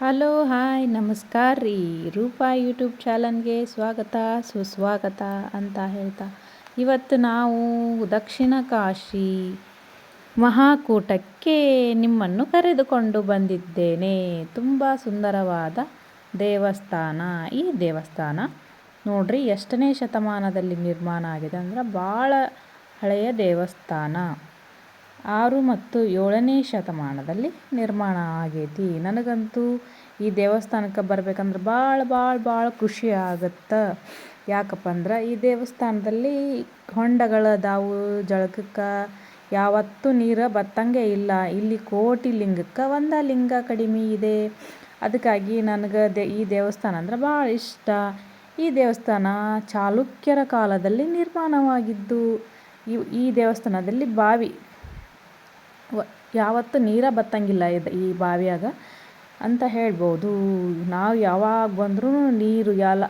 Hello, hi, ನಮಸ್ಕಾರ ರೀ. Roopa YouTube ಚಾನಲ್ಗೆ ಸ್ವಾಗತ, ಸುಸ್ವಾಗತ ಅಂತ ಹೇಳ್ತಾ. ಇವತ್ತು ನಾವು ದಕ್ಷಿಣ ಕಾಶಿ ಮಹಾಕೂಟಕ್ಕೆ ನಿಮ್ಮನ್ನು ಕರೆದುಕೊಂಡು ಬಂದಿದ್ದೇನೆ. ತುಂಬ ಸುಂದರವಾದ ದೇವಸ್ಥಾನ. ಈ ದೇವಸ್ಥಾನ ನೋಡ್ರಿ, ಎಷ್ಟನೇ ಶತಮಾನದಲ್ಲಿ ನಿರ್ಮಾಣ ಆಗಿದೆ ಅಂದ್ರೆ ಭಾಳ ಹಳೆಯ ದೇವಸ್ಥಾನ. ಆರು ಮತ್ತು ಏಳನೇ ಶತಮಾನದಲ್ಲಿ ನಿರ್ಮಾಣ ಆಗೈತಿ. ನನಗಂತೂ ಈ ದೇವಸ್ಥಾನಕ್ಕೆ ಬರ್ಬೇಕಂದ್ರೆ ಭಾಳ ಭಾಳ ಭಾಳ ಖುಷಿ ಆಗತ್ತೆ. ಯಾಕಪ್ಪ ಅಂದ್ರೆ ಈ ದೇವಸ್ಥಾನದಲ್ಲಿ ಹೊಂಡಗಳದಾವು ಜಳಕಕ್ಕೆ ಯಾವತ್ತೂ ನೀರು ಬತ್ತಂಗೆ ಇಲ್ಲ. ಇಲ್ಲಿ ಕೋಟಿ ಲಿಂಗಕ್ಕೆ, ಒಂದು ಲಿಂಗ ಕಡಿಮೆ ಇದೆ. ಅದಕ್ಕಾಗಿ ನನಗೆ ದೇ, ಈ ದೇವಸ್ಥಾನ ಅಂದ್ರೆ ಭಾಳ ಇಷ್ಟ. ಈ ದೇವಸ್ಥಾನ ಚಾಲುಕ್ಯರ ಕಾಲದಲ್ಲಿ ನಿರ್ಮಾಣವಾಗಿದ್ದು ಈ ದೇವಸ್ಥಾನದಲ್ಲಿ ಬಾವಿ ಯಾವತ್ತೂ ನೀರೇ ಬತ್ತಂಗಿಲ್ಲ ಇದು ಈ ಬಾವಿಯಾಗ. ಅಂತ ಹೇಳ್ಬೋದು. ನಾವು ಯಾವಾಗ ಬಂದ್ರೂ ನೀರು ಎಲ್ಲ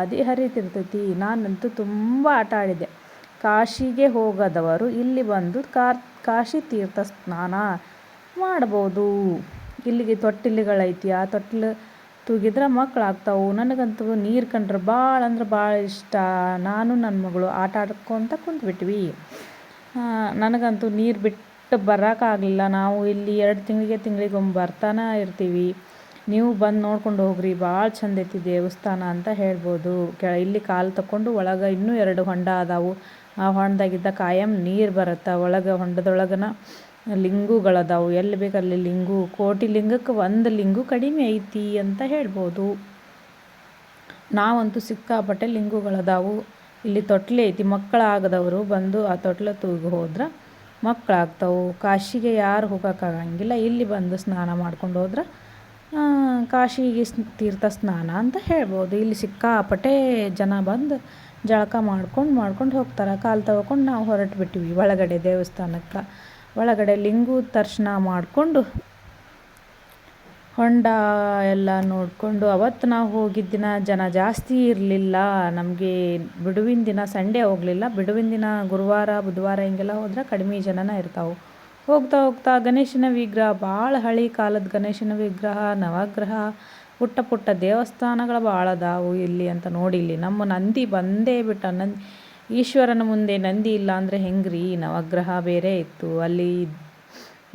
ಅದೇ ಹರಿತಿರ್ತೈತಿ. ನಾನಂತೂ ತುಂಬ ಆಟ ಆಡಿದೆ ಕಾಶಿಗೆ ಹೋಗದವರು ಇಲ್ಲಿ ಬಂದು ಕಾ ಕಾಶಿ ತೀರ್ಥ ಸ್ನಾನ ಮಾಡ್ಬೋದು. ಇಲ್ಲಿಗೆ ತೊಟ್ಟಿಲುಗಳೈತಿ. ಆ ತೊಟ್ಟಿಲು ತೂಗಿದ್ರೆ ಮಕ್ಳು ಆಗ್ತಾವು ನನಗಂತೂ ನೀರು ಕಂಡ್ರೆ ಭಾಳ ಅಂದ್ರೆ ಭಾಳ ಇಷ್ಟ. ನಾನು ನನ್ನ ಮಗಳು ಆಟ ಆಡ್ಕೊತ ಕುಂತ್ಬಿಟ್ವಿ. ನನಗಂತೂ ನೀರು ಬಿಟ್ಟು ಬರೋಕ್ಕಾಗಲಿಲ್ಲ. ನಾವು ಇಲ್ಲಿ ಎರಡು ತಿಂಗಳಿಗೆ ತಿಂಗಳಿಗೊಮ್ಮೆ ಬರ್ತಾನೆ ಇರ್ತೀವಿ. ನೀವು ಬಂದು ನೋಡ್ಕೊಂಡು ಹೋಗ್ರಿ. ಭಾಳ ಚಂದ ಐತಿ ದೇವಸ್ಥಾನ ಅಂತ ಹೇಳ್ಬೋದು. ಕೆ ಇಲ್ಲಿ ಕಾಲು ತಗೊಂಡು ಒಳಗೆ ಇನ್ನೂ ಎರಡು ಹೊಂಡ ಅದಾವು. ಆ ಹೊಂಡದಾಗಿದ್ದ ಕಾಯಂ ನೀರು ಬರುತ್ತೆ. ಒಳಗೆ ಹೊಂಡದೊಳಗನ ಲಿಂಗುಗಳದಾವು ಎಲ್ಲಿ ಬೇಕಲ್ಲಿ ಲಿಂಗು. ಕೋಟಿ ಲಿಂಗಕ್ಕೆ ಒಂದು ಲಿಂಗು ಕಡಿಮೆ ಐತಿ ಅಂತ ಹೇಳ್ಬೋದು. ನಾವಂತೂ ಸಿಕ್ಕಾಪಟ್ಟೆ ಲಿಂಗುಗಳದಾವು ಇಲ್ಲಿ ತೊಟ್ಲೆ ಐತಿ. ಮಕ್ಕಳಾಗದವರು ಬಂದು ಆ ತೊಟ್ಲ ತೂಗಿ ಹೋದ್ರೆ ಮಕ್ಕಳಾಗ್ತವೆ, ಕಾಶಿಗೆ ಯಾರು ಹೋಗೋಕ್ಕಾಗಂಗಿಲ್ಲ, ಇಲ್ಲಿ ಬಂದು ಸ್ನಾನ ಮಾಡ್ಕೊಂಡು ಹೋದ್ರೆ ಕಾಶಿಗೆ ತೀರ್ಥ ಸ್ನಾನ ಅಂತ ಹೇಳ್ಬೋದು. ಇಲ್ಲಿ ಸಿಕ್ಕಾಪಟ್ಟೆ ಜನ ಬಂದು ಜಳಕ ಮಾಡ್ಕೊಂಡು ಮಾಡ್ಕೊಂಡು ಹೋಗ್ತಾರೆ. ಕಾಲು ತೊಳ್ಕೊಂಡು ನಾವು ಹೊರಟು ಬಿಟ್ಟಿವಿ ಒಳಗಡೆ ದೇವಸ್ಥಾನಕ್ಕೆ. ಒಳಗಡೆ ಲಿಂಗು ದರ್ಶನ ಮಾಡಿಕೊಂಡು ಹೊಂಡ ಎಲ್ಲ ನೋಡಿಕೊಂಡು ಅವತ್ತು ನಾವು ಹೋಗಿದ್ದ ದಿನ ಜನ ಜಾಸ್ತಿ ಇರಲಿಲ್ಲ. ನಮಗೆ ಬಿಡುವಿನ ದಿನ ಸಂಡೇ ಹೋಗಲಿಲ್ಲ. ಬಿಡುವಿನ ದಿನ ಗುರುವಾರ, ಬುಧವಾರ ಹಿಂಗೆಲ್ಲ ಹೋದ್ರೆ ಕಡಿಮೆ ಜನನೇ ಇರ್ತಾವೆ. ಹೋಗ್ತಾ ಹೋಗ್ತಾ ಗಣೇಶನ ವಿಗ್ರಹ ಭಾಳ ಹಳೆ ಕಾಲದ ಗಣೇಶನ ವಿಗ್ರಹ, ನವಗ್ರಹ, ಪುಟ್ಟ ಪುಟ್ಟ ದೇವಸ್ಥಾನಗಳು ಭಾಳ ಅದಾವು ಇಲ್ಲಿ ಅಂತ ನೋಡಿ ಇಲ್ಲಿ ನಮ್ಮ ನಂದಿ ಬಂದೇ ಬಿಟ್ಟ ನಂದಿ ಈಶ್ವರನ ಮುಂದೆ ನಂದಿ ಇಲ್ಲ ಅಂದರೆ ಹೆಂಗ್ರಿ? ನವಗ್ರಹ ಬೇರೆ ಇತ್ತು. ಅಲ್ಲಿ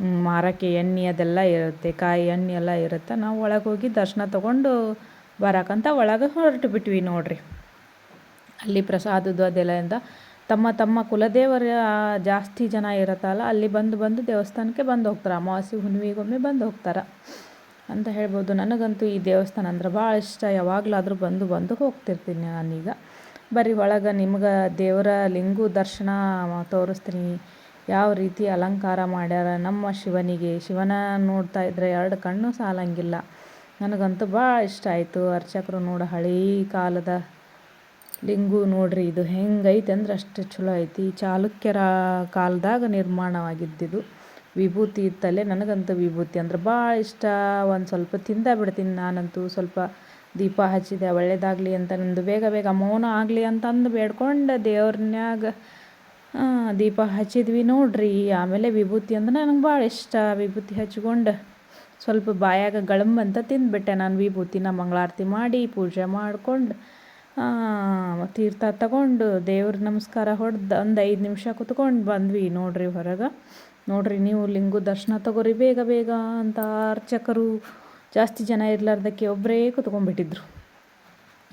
ಮಾರಕ್ಕೆ ಎಣ್ಣೆ ಅದೆಲ್ಲ ಇರುತ್ತೆ, ಕಾಯಿ ಎಣ್ಣೆ ಎಲ್ಲ ಇರುತ್ತೆ. ನಾವು ಒಳಗೆ ಹೋಗಿ ದರ್ಶನ ತೊಗೊಂಡು ಬರೋಕ್ಕಂತ ಒಳಗೆ ಹೊರಟು ಬಿಟ್ವಿ ನೋಡಿರಿ. ಅಲ್ಲಿ ಪ್ರಸಾದದ್ದು ಅದೆಲ್ಲ ತಮ್ಮ ತಮ್ಮ ಕುಲದೇವರ ಜಾಸ್ತಿ ಜನ ಇರುತ್ತಲ್ಲ, ಅಲ್ಲಿ ಬಂದು ಬಂದು ದೇವಸ್ಥಾನಕ್ಕೆ ಬಂದು ಹೋಗ್ತಾರೆ. ಅಮಾವಾಸ್ಯೆ, ಹುಣ್ಣಿಮೆಗೊಮ್ಮೆ ಬಂದು ಹೋಗ್ತಾರೆ. ಅಂತ ಹೇಳ್ಬೋದು. ನನಗಂತೂ ಈ ದೇವಸ್ಥಾನ ಅಂದ್ರೆ ಭಾಳ ಇಷ್ಟ. ಯಾವಾಗಲಾದರೂ ಬಂದು ಬಂದು ಹೋಗ್ತಿರ್ತೀನಿ ನಾನೀಗ. ಬರೀ ಒಳಗೆ ನಿಮ್ಗೆ ದೇವರ ಲಿಂಗು ದರ್ಶನ ತೋರಿಸ್ತೀನಿ. ಯಾವ ರೀತಿ ಅಲಂಕಾರ ಮಾಡ್ಯಾರ ನಮ್ಮ ಶಿವನಿಗೆ. ಶಿವನ ನೋಡ್ತಾ ಇದ್ರೆ ಎರಡು ಕಣ್ಣು ಸಾಲಂಗಿಲ್ಲ. ನನಗಂತೂ ಭಾಳ ಇಷ್ಟ ಆಯಿತು. ಅರ್ಚಕರು ನೋಡು ಹಳೇ ಕಾಲದ ಲಿಂಗು ನೋಡ್ರಿ, ಇದು ಹೆಂಗೈತೆ ಅಂದ್ರೆ ಅಷ್ಟು ಚಲೋ ಐತಿ. ಚಾಲುಕ್ಯರ ಕಾಲದಾಗ ನಿರ್ಮಾಣವಾಗಿದ್ದಿದು. ವಿಭೂತಿ ಇತ್ತಲ್ಲೇ ನನಗಂತೂ ವಿಭೂತಿ ಅಂದ್ರೆ ಭಾಳ ಇಷ್ಟ. ಒಂದು ಸ್ವಲ್ಪ ತಿಂದ ಬಿಡ್ತೀನಿ ನಾನಂತೂ. ಸ್ವಲ್ಪ ದೀಪ ಹಚ್ಚಿದೆ, ಒಳ್ಳೇದಾಗಲಿ ಅಂತ. ನಂದು ಬೇಗ ಬೇಗ ಮೌನ ಆಗಲಿ ಅಂತಂದು ಬೇಡ್ಕೊಂಡು ದೇವ್ರನ್ಯಾಗ ದೀಪ ಹಚ್ಚಿದ್ವಿ ನೋಡ್ರಿ. ಆಮೇಲೆ ವಿಭೂತಿ ಅಂದ್ರೆ ನನಗೆ ಭಾಳ ಇಷ್ಟ. ವಿಭೂತಿ ಹಚ್ಕೊಂಡು ಸ್ವಲ್ಪ ಬಾಯಾಗ ಗಳಂಬ ಅಂತ ತಿಂದುಬಿಟ್ಟೆ ನಾನು ವಿಭೂತಿನ ಮಂಗಳಾರತಿ ಮಾಡಿ, ಪೂಜೆ ಮಾಡಿಕೊಂಡು ತೀರ್ಥ ತಗೊಂಡು, ದೇವ್ರ ನಮಸ್ಕಾರ ಹೊಡೆದು ಒಂದು ಐದು ನಿಮಿಷ ಕುತ್ಕೊಂಡು ಬಂದ್ವಿ ನೋಡ್ರಿ ಹೊರಗೆ. ನೋಡ್ರಿ ನೀವು ಲಿಂಗು ದರ್ಶನ ತಗೋರಿ ಬೇಗ ಬೇಗ ಅಂತ ಅರ್ಚಕರು ಜಾಸ್ತಿ ಜನ ಇರಲಾರ್ದಕ್ಕೆ ಒಬ್ಬರೇ ಕುತ್ಕೊಂಡ್ಬಿಟ್ಟಿದ್ರು.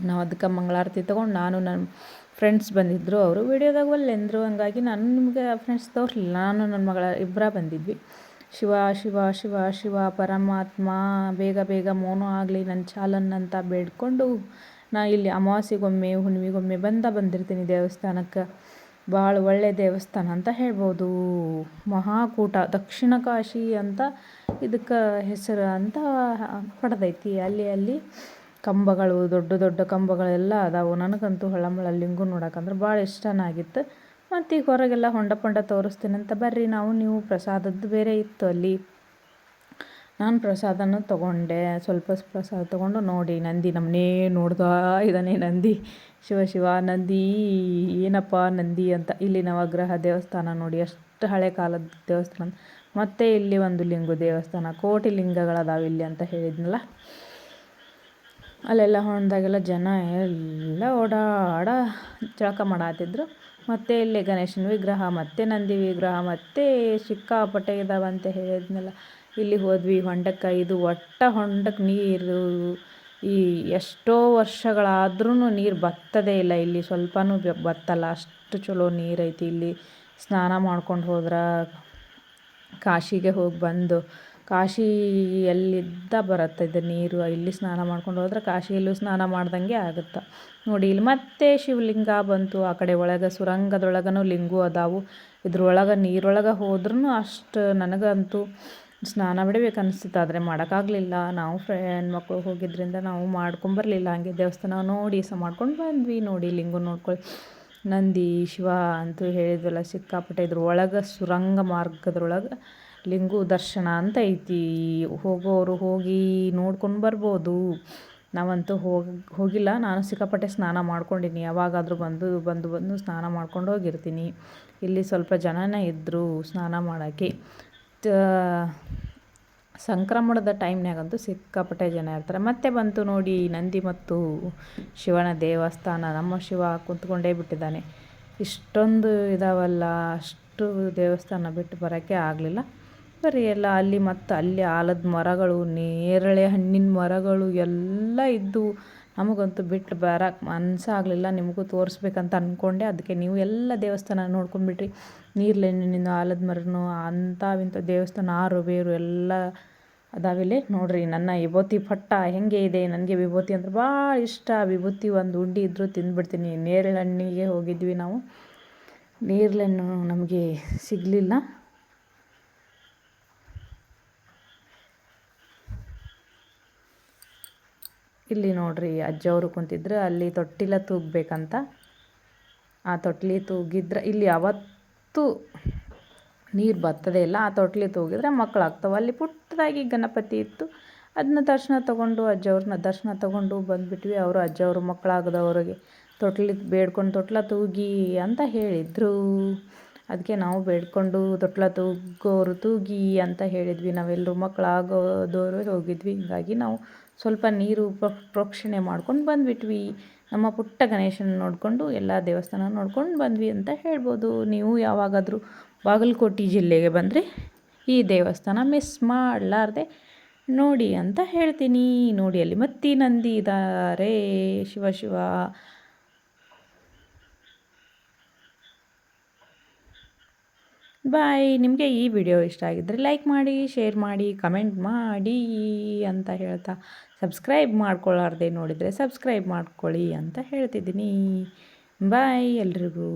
ನಾವು ಅದಕ್ಕೆ ಮಂಗಳಾರತಿ ತಗೊಂಡು ನಾನು ನನ್ನ ಫ್ರೆಂಡ್ಸ್ ಬಂದಿದ್ದರು ಅವರು ವೀಡಿಯೋದಾಗ ಒಲ್ಲೆಂದರು ಹಂಗಾಗಿ ನಾನು ನಿಮಗೆ ಫ್ರೆಂಡ್ಸ್ ತೋರಿಸಲಿಲ್ಲ ನಾನು ನನ್ನ ಮಗಳ ಇಬ್ಬರ ಬಂದಿದ್ವಿ. ಶಿವ ಶಿವ ಶಿವ ಶಿವ, ಪರಮಾತ್ಮ, ಬೇಗ ಬೇಗ ಮೋನು ಆಗಲಿ ನನ್ನ ಚಾಲನ್ ಅಂತ ಬೇಡ್ಕೊಂಡು ನಾ ಇಲ್ಲಿ ಅಮಾವಾಸ್ಯೆಗೊಮ್ಮೆ, ಹುಣ್ಣಿಮೆಗೊಮ್ಮೆ ಬಂದ ಬಂದಿರ್ತೀನಿ ದೇವಸ್ಥಾನಕ್ಕೆ. ಭಾಳ ಒಳ್ಳೆಯ ದೇವಸ್ಥಾನ ಅಂತ ಹೇಳ್ಬೋದು. ಮಹಾಕೂಟ, ದಕ್ಷಿಣ ಕಾಶಿ ಅಂತ ಇದಕ್ಕೆ ಹೆಸರು ಅಂತ ಪಡೆದೈತಿ. ಅಲ್ಲಿ ಅಲ್ಲಿ ಕಂಬಗಳು, ದೊಡ್ಡ ದೊಡ್ಡ ಕಂಬಗಳೆಲ್ಲ ಅದಾವು. ನನಗಂತೂ ಹೊಳಮಳ ಲಿಂಗು ನೋಡಕ್ಕಂದ್ರೆ ಭಾಳ ಇಷ್ಟನಾಗಿತ್ತು ಮತ್ತು ಈಗ ಹೊರಗೆಲ್ಲ ಹೊಂಡ ಪೊಂಡ ತೋರಿಸ್ತೀನಂತ ಬರ್ರಿ. ನಾವು ನೀವು ಪ್ರಸಾದದ್ದು ಬೇರೆ ಇತ್ತು ಅಲ್ಲಿ. ನಾನು ಪ್ರಸಾದನ ತೊಗೊಂಡೆ. ಸ್ವಲ್ಪ ಪ್ರಸಾದ ತೊಗೊಂಡು ನೋಡಿ. ನಂದಿ ನಮ್ಮನೇ ನೋಡ್ದ ಇದ್ದಾನೆ ನಂದಿ. ಶಿವ ಶಿವ, ನಂದಿ ಏನಪ್ಪ ನಂದಿ ಅಂತ. ಇಲ್ಲಿ ನವಗ್ರಹ ದೇವಸ್ಥಾನ ನೋಡಿ. ಅಷ್ಟು ಹಳೆ ಕಾಲದ ದೇವಸ್ಥಾನ. ಮತ್ತು ಇಲ್ಲಿ ಒಂದು ಲಿಂಗು ದೇವಸ್ಥಾನ. ಕೋಟಿ ಲಿಂಗಗಳದಾವೆ ಇಲ್ಲಿ ಅಂತ ಹೇಳಿದ್ನಲ್ಲ. ಅಲ್ಲೆಲ್ಲ ಹೊಂದಾಗೆಲ್ಲ ಜನ ಎಲ್ಲ ಓಡಾಡ ಜಳಕ ಮಾಡಾತಿದ್ರು. ಮತ್ತು ಇಲ್ಲಿ ಗಣೇಶನ ವಿಗ್ರಹ, ಮತ್ತು ನಂದಿ ವಿಗ್ರಹ, ಮತ್ತು ಸಿಕ್ಕಾಪಟ್ಟೆ ಇದಾವೆ ಅಂತ ಹೇಳಿದ್ನಲ್ಲ. ಇಲ್ಲಿ ಹೋದ್ವಿ ಹೊಂಡಕ್ಕೆ. ಇದು ಒಟ್ಟ ಹೊಂಡಕ್ಕೆ ನೀರು ಈ ಎಷ್ಟೋ ವರ್ಷಗಳಾದ್ರೂ ನೀರು ಬತ್ತದೇ ಇಲ್ಲ. ಇಲ್ಲಿ ಸ್ವಲ್ಪನೂ ಬತ್ತಲ್ಲ. ಅಷ್ಟು ಚಲೋ ನೀರೈತಿ. ಇಲ್ಲಿ ಸ್ನಾನ ಮಾಡ್ಕೊಂಡು ಹೋದ್ರೆ ಕಾಶಿಗೆ ಹೋಗಿ ಬಂದು ಕಾಶಿ ಎಲ್ಲಿದ್ದ ಬರುತ್ತೆ ಇದು ನೀರು. ಇಲ್ಲಿ ಸ್ನಾನ ಮಾಡ್ಕೊಂಡು ಹೋದ್ರೆ ಕಾಶಿಯಲ್ಲೂ ಸ್ನಾನ ಮಾಡ್ದಂಗೆ ಆಗುತ್ತೆ? ನೋಡಿ, ಇಲ್ಲಿ ಮತ್ತೆ ಶಿವಲಿಂಗ ಬಂತು. ಆ ಕಡೆ ಒಳಗೆ ಸುರಂಗದೊಳಗನೂ ಲಿಂಗು ಅದಾವು. ಇದ್ರೊಳಗೆ ನೀರೊಳಗೆ ಹೋದ್ರೂ ಅಷ್ಟು ನನಗಂತೂ ಸ್ನಾನ ಬಿಡಬೇಕು ಅನಿಸ್ತಿತ್ತು. ಆದರೆ ಮಾಡೋಕ್ಕಾಗಲಿಲ್ಲ. ನಾವು ಫ್ರೆಂಡ್ ಮಕ್ಕಳು ಹೋಗಿದ್ದರಿಂದ ನಾವು ಮಾಡ್ಕೊಂಬರ್ಲಿಲ್ಲ. ಹಂಗೆ ದೇವಸ್ಥಾನ ನೋಡಿ ಸಹ ಮಾಡ್ಕೊಂಡು ಬಂದ್ವಿ. ನೋಡಿ, ಲಿಂಗು ನೋಡ್ಕೊಳ್ಳಿ. ನಂದಿ, ಶಿವ ಅಂತೂ ಹೇಳಿದ್ವಲ್ಲ ಸಿಕ್ಕಾಪಟ್ಟೆ. ಇದ್ರ ಒಳಗೆ ಸುರಂಗ ಮಾರ್ಗದ್ರೊಳಗೆ ಲಿಂಗು ದರ್ಶನ ಅಂತ ಐತಿ. ಹೋಗೋರು ಹೋಗಿ ನೋಡ್ಕೊಂಡು ಬರ್ಬೋದು. ನಾವಂತೂ ಹೋಗಿ, ಹೋಗಿಲ್ಲ. ನಾನು ಸಿಕ್ಕಾಪಟ್ಟೆ ಸ್ನಾನ ಮಾಡ್ಕೊಂಡಿನಿ. ಯಾವಾಗಾದರೂ ಬಂದು ಬಂದು ಬಂದು ಸ್ನಾನ ಮಾಡ್ಕೊಂಡು ಹೋಗಿರ್ತೀನಿ. ಇಲ್ಲಿ ಸ್ವಲ್ಪ ಜನನೇ ಇದ್ದರು ಸ್ನಾನ ಮಾಡೋಕ್ಕೆ. ಸಂಕ್ರಮಣದ ಟೈಮ್ನಾಗಂತೂ ಸಿಕ್ಕಾಪಟ್ಟೆ ಜನ ಇರ್ತಾರೆ. ಮತ್ತೆ ಬಂತು ನೋಡಿ ನಂದಿ ಮತ್ತು ಶಿವನ ದೇವಸ್ಥಾನ. ನಮ್ಮ ಶಿವ ಕುಂತ್ಕೊಂಡೇ ಬಿಟ್ಟಿದ್ದಾನೆ. ಇಷ್ಟೊಂದು ಇದಾವಲ್ಲ. ಅಷ್ಟು ದೇವಸ್ಥಾನ ಬಿಟ್ಟು ಬರೋಕ್ಕೆ ಆಗಲಿಲ್ಲ. ಬರೀ ಎಲ್ಲ ಅಲ್ಲಿ ಮತ್ತು ಅಲ್ಲಿ ಆಲದ ಮರಗಳು, ನೇರಳೆ ಹಣ್ಣಿನ ಮರಗಳು ಎಲ್ಲ ಇದ್ದು ನಮಗಂತೂ ಬಿಟ್ಟು ಬರಕ್ಕೆ ಮನಸ್ಸಾಗಲಿಲ್ಲ ನಿಮಗೂ ತೋರಿಸ್ಬೇಕಂತ ಅಂದ್ಕೊಂಡೆ ಅದಕ್ಕೆ ನೀವು ಎಲ್ಲ ದೇವಸ್ಥಾನ ನೋಡ್ಕೊಂಡ್ಬಿಟ್ರಿ ನೀರ್ಲೆಣ್ಣಿನಿಂದ ಆಲದ ಮರನೂ, ಅಂಥವಿಂಥ ದೇವಸ್ಥಾನ, ಆರು ಬೇರು ಎಲ್ಲ ಅದಾವಿಲ್ಲಿ ನೋಡಿರಿ. ನನ್ನ ವಿಭೂತಿ ಪಟ್ಟ ಹೆಂಗೆ ಇದೆ, ನನಗೆ ವಿಭೂತಿ ಅಂದ್ರೆ ಭಾಳ ಇಷ್ಟ. ವಿಭೂತಿ ಒಂದು ಉಂಡೆ ಇದ್ದರೂ ತಿಂದುಬಿಡ್ತೀನಿ. ನೇರಳೆ ಹಣ್ಣಿಗೆ ಹೋಗಿದ್ವಿ ನಾವು. ನೇರಳೆಹಣ್ಣು ನಮಗೆ ಸಿಗಲಿಲ್ಲ. ಇಲ್ಲಿ ನೋಡ್ರಿ ಅಜ್ಜವರು ಕುಂತಿದ್ರು, ಅಲ್ಲಿ ತೊಟ್ಟಿಲ ತೂಗಬೇಕಂತ. ಆ ತೊಟ್ಲಿ ತೂಗಿದ್ರೆ ಇಲ್ಲಿ ಅವತ್ತು ನೀರು ಬರ್ತದೆ ಇಲ್ಲ. ಆ ತೊಟ್ಲಿ ತೂಗಿದ್ರೆ ಮಕ್ಕಳಾಗ್ತವೆ ಅಲ್ಲಿ ಪುಟ್ಟದಾಗಿ ಗಣಪತಿ ಇತ್ತು. ಅದನ್ನ ದರ್ಶನ ತೊಗೊಂಡು, ಅಜ್ಜವ್ರನ್ನ ದರ್ಶನ ತೊಗೊಂಡು ಬಂದುಬಿಟ್ವಿ. ಅವರು ಅಜ್ಜವರು ಮಕ್ಕಳಾಗದವ್ರಿಗೆ ತೊಟ್ಲಿ ಬೇಡ್ಕೊಂಡು ತೊಟ್ಲ ತೂಗಿ ಅಂತ ಹೇಳಿದರು. ಅದಕ್ಕೆ ನಾವು ಬೇಡ್ಕೊಂಡು ತೊಟ್ಲ ತೂಗೋರು ತೂಗಿ ಅಂತ ಹೇಳಿದ್ವಿ. ನಾವೆಲ್ಲರೂ ಮಕ್ಕಳಾಗೋದವರು ಹೋಗಿದ್ವಿ. ಹೀಗಾಗಿ ನಾವು ಸ್ವಲ್ಪ ನೀರು ಪ್ರೋಕ್ಷಣೆ ಮಾಡ್ಕೊಂಡು ಬಂದ್ಬಿಟ್ವಿ. ನಮ್ಮ ಪುಟ್ಟ ಗಣೇಶನ ನೋಡಿಕೊಂಡು ಎಲ್ಲ ದೇವಸ್ಥಾನ ನೋಡ್ಕೊಂಡು ಬಂದ್ವಿ ಅಂತ ಹೇಳ್ಬೋದು. ನೀವು ಯಾವಾಗಾದರೂ ಬಾಗಲಕೋಟೆ ಜಿಲ್ಲೆಗೆ ಬಂದರೆ ಈ ದೇವಸ್ಥಾನ ಮಿಸ್ ಮಾಡಲಾರ್ದೆ ನೋಡಿ ಅಂತ ಹೇಳ್ತೀನಿ. ನೋಡಿ ಅಲ್ಲಿ ಮತ್ತಿ ನಂದಿ ಇದ್ದಾರೆ ಶಿವ ಶಿವ. ಬಾಯ್. ನಿಮಗೆ ಈ ವಿಡಿಯೋ ಇಷ್ಟ ಆಗಿದ್ದರೆ ಲೈಕ್ ಮಾಡಿ ಶೇರ್ ಮಾಡಿ ಕಮೆಂಟ್ ಮಾಡಿ ಅಂತ ಹೇಳ್ತಾ. ಸಬ್ಸ್ಕ್ರೈಬ್ ಮಾಡ್ಕೊಳ್ಳಾರ್ದೆ ನೋಡಿದರೆ ಸಬ್ಸ್ಕ್ರೈಬ್ ಮಾಡ್ಕೊಳ್ಳಿ ಅಂತ ಹೇಳ್ತಿದ್ದೀನಿ. ಬಾಯ್ ಎಲ್ರಿಗೂ.